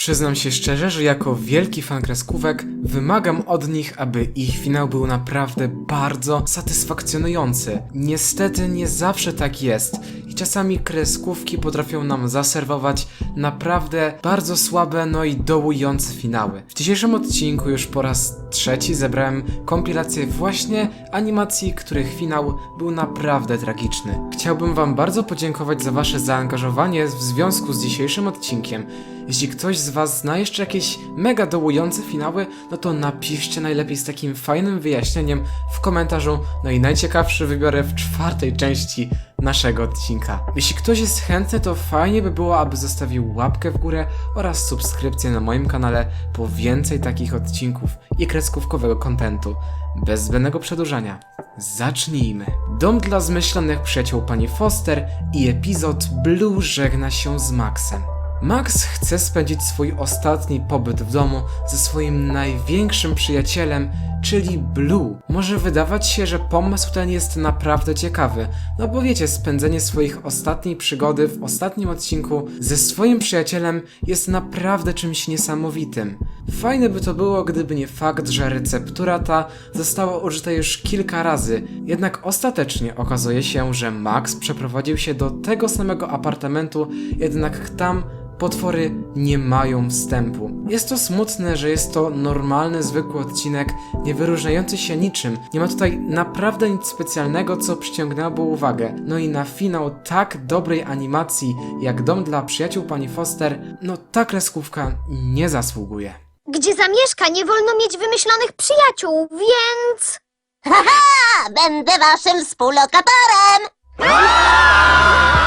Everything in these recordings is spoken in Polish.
Przyznam się szczerze, że jako wielki fan kreskówek wymagam od nich, aby ich finał był naprawdę bardzo satysfakcjonujący. Niestety nie zawsze tak jest i czasami kreskówki potrafią nam zaserwować naprawdę bardzo słabe, no i dołujące finały. W dzisiejszym odcinku już po raz trzeci zebrałem kompilację właśnie animacji, których finał był naprawdę tragiczny. Chciałbym Wam bardzo podziękować za Wasze zaangażowanie w związku z dzisiejszym odcinkiem. Jeśli ktoś z Was zna jeszcze jakieś mega dołujące finały, no to napiszcie najlepiej z takim fajnym wyjaśnieniem w komentarzu. No i najciekawszy wybiorę w czwartej części naszego odcinka. Jeśli ktoś jest chętny, to fajnie by było, aby zostawił łapkę w górę oraz subskrypcję na moim kanale po więcej takich odcinków i kreskówkowego kontentu. Bez zbędnego przedłużania, zacznijmy. Dom dla zmyślonych przyjaciół pani Foster i epizod Blue żegna się z Maxem. Max chce spędzić swój ostatni pobyt w domu ze swoim największym przyjacielem, czyli Blue. Może wydawać się, że pomysł ten jest naprawdę ciekawy, no bo wiecie, spędzenie swoich ostatniej przygody w ostatnim odcinku ze swoim przyjacielem jest naprawdę czymś niesamowitym. Fajne by to było, gdyby nie fakt, że receptura ta została użyta już kilka razy, jednak ostatecznie okazuje się, że Max przeprowadził się do tego samego apartamentu, jednak tam potwory nie mają wstępu. Jest to smutne, że jest to normalny, zwykły odcinek, nie wyróżniający się niczym. Nie ma tutaj naprawdę nic specjalnego, co przyciągnęłoby uwagę. No i na finał tak dobrej animacji, jak Dom dla przyjaciół pani Foster, no ta kreskówka nie zasługuje. Gdzie zamieszka, nie wolno mieć wymyślonych przyjaciół, więc... Haha! Będę waszym współlokatorem!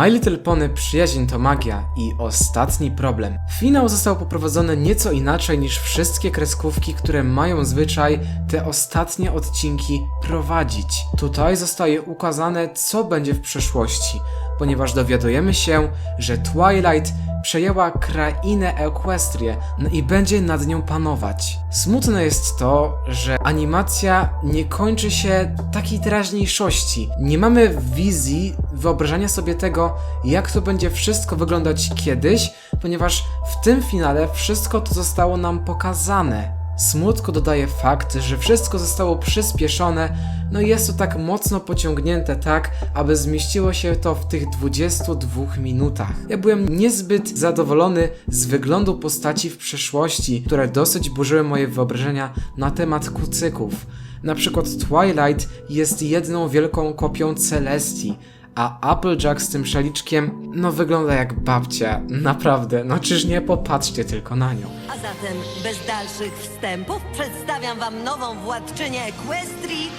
My Little Pony Przyjaźń to magia i ostatni problem. Finał został poprowadzony nieco inaczej niż wszystkie kreskówki, które mają zwyczaj te ostatnie odcinki prowadzić. Tutaj zostaje ukazane, co będzie w przyszłości, ponieważ dowiadujemy się, że Twilight przejęła krainę Equestrię no i będzie nad nią panować. Smutne jest to, że animacja nie kończy się takiej teraźniejszości. Nie mamy wizji wyobrażania sobie tego, jak to będzie wszystko wyglądać kiedyś, ponieważ w tym finale wszystko to zostało nam pokazane. Smutku dodaje fakt, że wszystko zostało przyspieszone, no i jest to tak mocno pociągnięte tak, aby zmieściło się to w tych 22 minutach. Ja byłem niezbyt zadowolony z wyglądu postaci w przeszłości, które dosyć burzyły moje wyobrażenia na temat kucyków. Na przykład Twilight jest jedną wielką kopią Celestii, a Applejack z tym szaliczkiem, no wygląda jak babcia, naprawdę, no czyż nie, popatrzcie tylko na nią. A zatem bez dalszych wstępów przedstawiam wam nową władczynię Equestrii,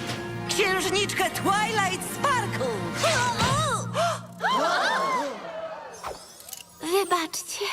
księżniczkę Twilight Sparkle. Wybaczcie.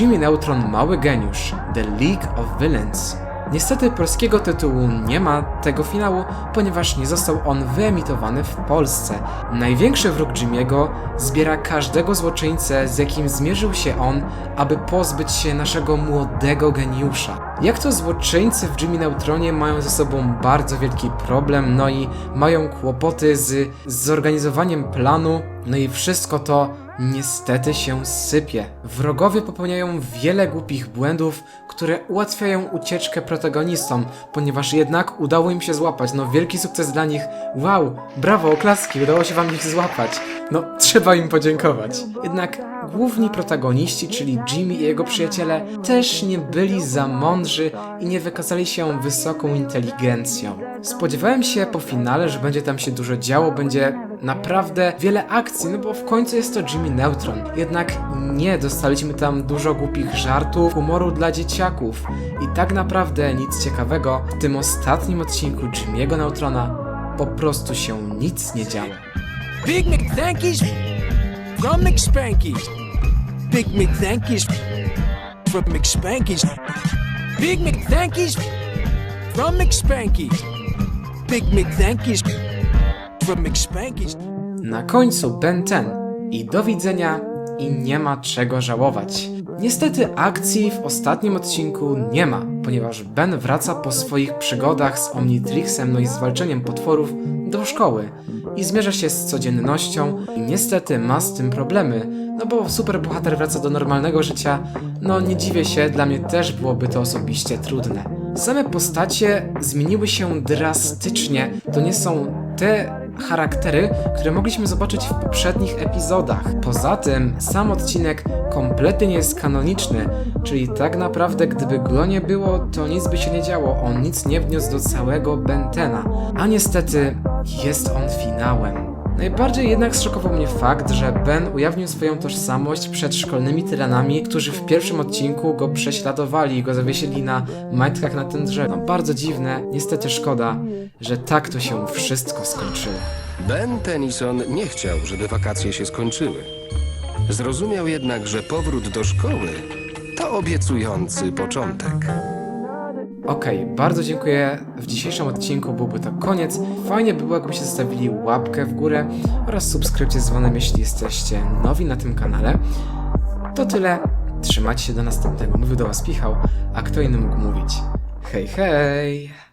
Jimmy Neutron Mały Geniusz The League of Villains. Niestety polskiego tytułu nie ma tego finału, ponieważ nie został on wyemitowany w Polsce. Największy wróg Jimmy'ego zbiera każdego złoczyńcę, z jakim zmierzył się on, aby pozbyć się naszego młodego geniusza. Jak to złoczyńcy w Jimmy Neutronie mają ze sobą bardzo wielki problem, no i mają kłopoty z zorganizowaniem planu, no i wszystko to niestety się sypie. Wrogowie popełniają wiele głupich błędów, które ułatwiają ucieczkę protagonistom, ponieważ jednak udało im się złapać. No wielki sukces dla nich. Wow, brawo, oklaski, udało się wam ich złapać. No, trzeba im podziękować. Jednak główni protagoniści, czyli Jimmy i jego przyjaciele, też nie byli za mądrzy i nie wykazali się wysoką inteligencją. Spodziewałem się po finale, że będzie tam się dużo działo, będzie naprawdę wiele akcji, no bo w końcu jest to Jimmy Neutron. Jednak nie, dostaliśmy tam dużo głupich żartów, humoru dla dzieciaków i tak naprawdę nic ciekawego w tym ostatnim odcinku Jimmy'ego Neutrona po prostu się nic nie działo. Big McThankies from McSpankies. Big McThankies from McSpankies. Big McThankies from McSpankies. Big McThankies. Na końcu Ben 10 i do widzenia. I nie ma czego żałować. Niestety akcji w ostatnim odcinku nie ma, ponieważ Ben wraca po swoich przygodach z Omnitrixem, no i z walczeniem potworów do szkoły. I zmierza się z codziennością. I niestety ma z tym problemy, no bo superbohater wraca do normalnego życia, no nie dziwię się, dla mnie też byłoby to osobiście trudne. Same postacie zmieniły się drastycznie, to nie są te charaktery, które mogliśmy zobaczyć w poprzednich epizodach. Poza tym, sam odcinek kompletnie nie jest kanoniczny, czyli tak naprawdę gdyby go nie było, to nic by się nie działo, on nic nie wniósł do całego Bentena. A niestety, jest on finałem. Najbardziej jednak zszokował mnie fakt, że Ben ujawnił swoją tożsamość przed szkolnymi tyranami, którzy w pierwszym odcinku go prześladowali i go zawiesili na majtkach na ten drzew. No bardzo dziwne, niestety szkoda, że tak to się wszystko skończyło. Ben Tennyson nie chciał, żeby wakacje się skończyły. Zrozumiał jednak, że powrót do szkoły to obiecujący początek. Okej, bardzo dziękuję. W dzisiejszym odcinku byłby to koniec. Fajnie by było, jakbyście zostawili łapkę w górę oraz subskrypcję z dzwonem, jeśli jesteście nowi na tym kanale. To tyle. Trzymajcie się do następnego. Mówił do Was Pichał, a kto inny mógł mówić? Hej, hej!